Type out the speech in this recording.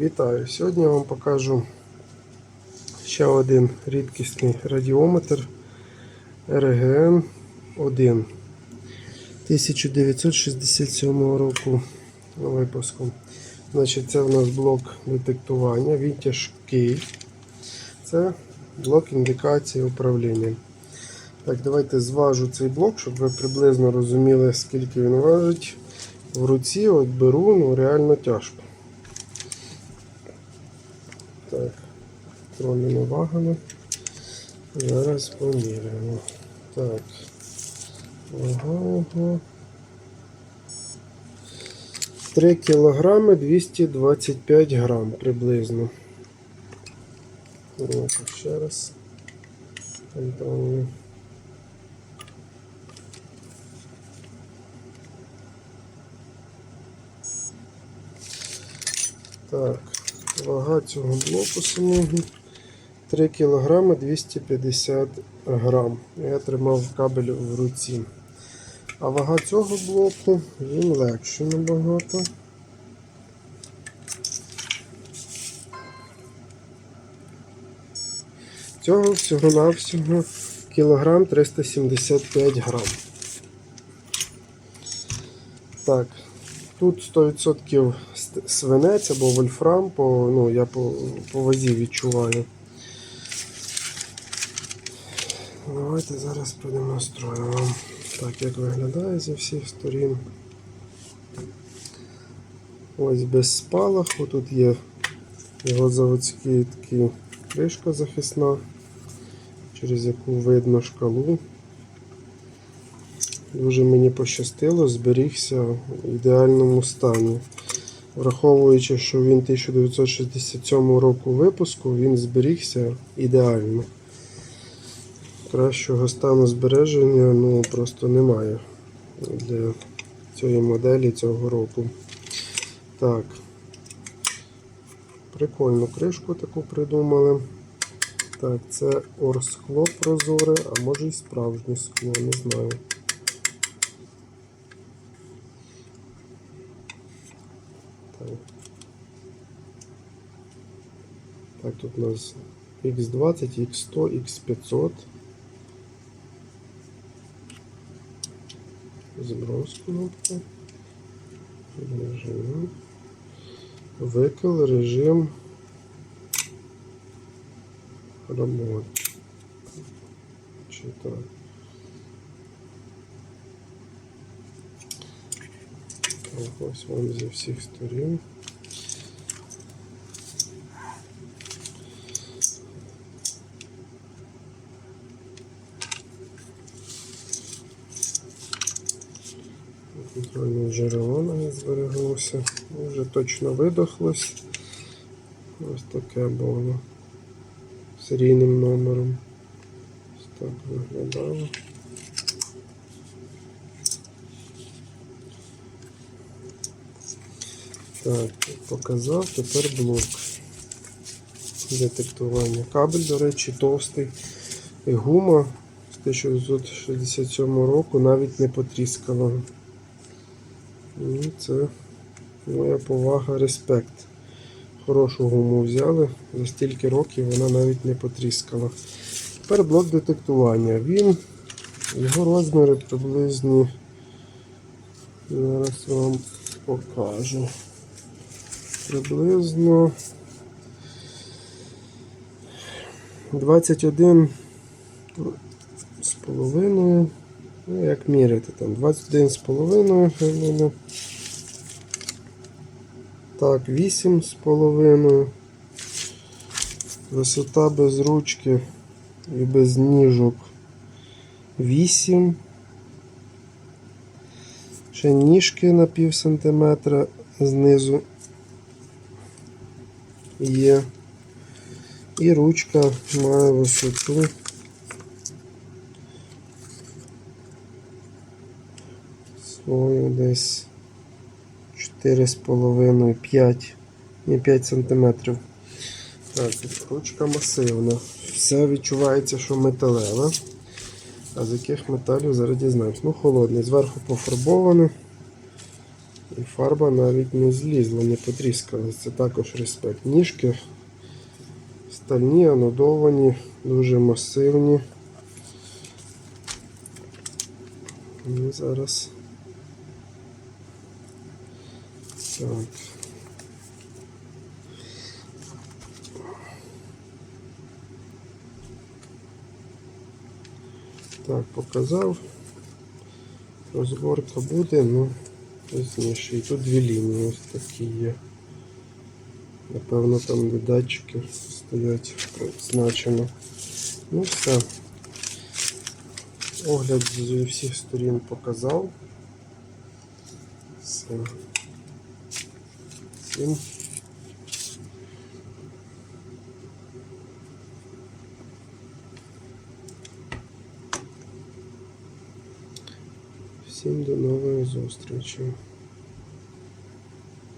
Вітаю! Сьогодні я вам покажу ще один рідкісний радіометр RGN 1 1967 року випуску. Значить, це у нас блок детектування, він тяжкий. Це блок індикації управління. Так, давайте зважу цей блок, щоб ви приблизно розуміли, скільки він важить. В руці от беру, ну реально тяжко. Так, тронними вагами. Зараз поміряємо. Так. Ага, ага. 3 кілограми 225 грам приблизно. Ну, ще раз. Так, вага цього блоку самого 3 кг 250 грам. Я тримав кабель в руці. А вага цього блоку він легше набагато. Цього всього-навсього кілограм 375 грам. Так, тут 100% свинець або вольфрам, по, ну, я по, по вазі відчуваю. Давайте зараз продемонструю вам так, як виглядає зі всіх сторін. Ось без спалаху, тут є його заводський такий кришка захисна, через яку видно шкалу. Дуже мені пощастило, зберігся в ідеальному стані. Враховуючи, що він 1967 року випуску, він зберігся ідеально. Кращого стану збереження ну, просто немає для цієї моделі цього року. Так. Прикольну кришку таку придумали. Так, це орскло прозоре, а може й справжнє скло, не знаю. Так. Тут у нас X20, X100, X500. Зброс кнопка. Режим. Викл, режим роботи. Чи так. Так, ось вам зі всіх сторін. Контрольне джерело навіть збереглося. Вже точно видохлось. Ось таке було серійним номером. Ось так виглядало. Так, показав, тепер блок детектування. Кабель, до речі, товстий. І гума з 1967 року навіть не потріскала. І це моя повага, респект. Хорошу гуму взяли, за стільки років вона навіть не потріскала. Тепер блок детектування. Він, його розміри приблизні. Зараз вам покажу. Приблизно 21 з половиною. Ну, як міряти там 21 з половиною. Так, 8 з половиною. Висота без ручки і без ніжок 8. Ще ніжки на пів сантиметра знизу є. І ручка має висоту свою десь 4,5 5 не 5 сантиметрів. Так, ручка масивна. Все відчувається, що металеве. А з яких металів зараз дізнаємось. Ну, холодний. Зверху пофарбоване. І фарба навіть не злізла, не потріскалась. Це також респект. Ніжки стальні, анодовані, дуже масивні. І зараз. Так. Так, показав. Розборка буде, ну пізніше. І тут дві лінії ось такі є. Напевно, там де датчики стоять значено. Ну все. Огляд з всіх сторін показав. Все. Всім. Всім до нової зустрічі.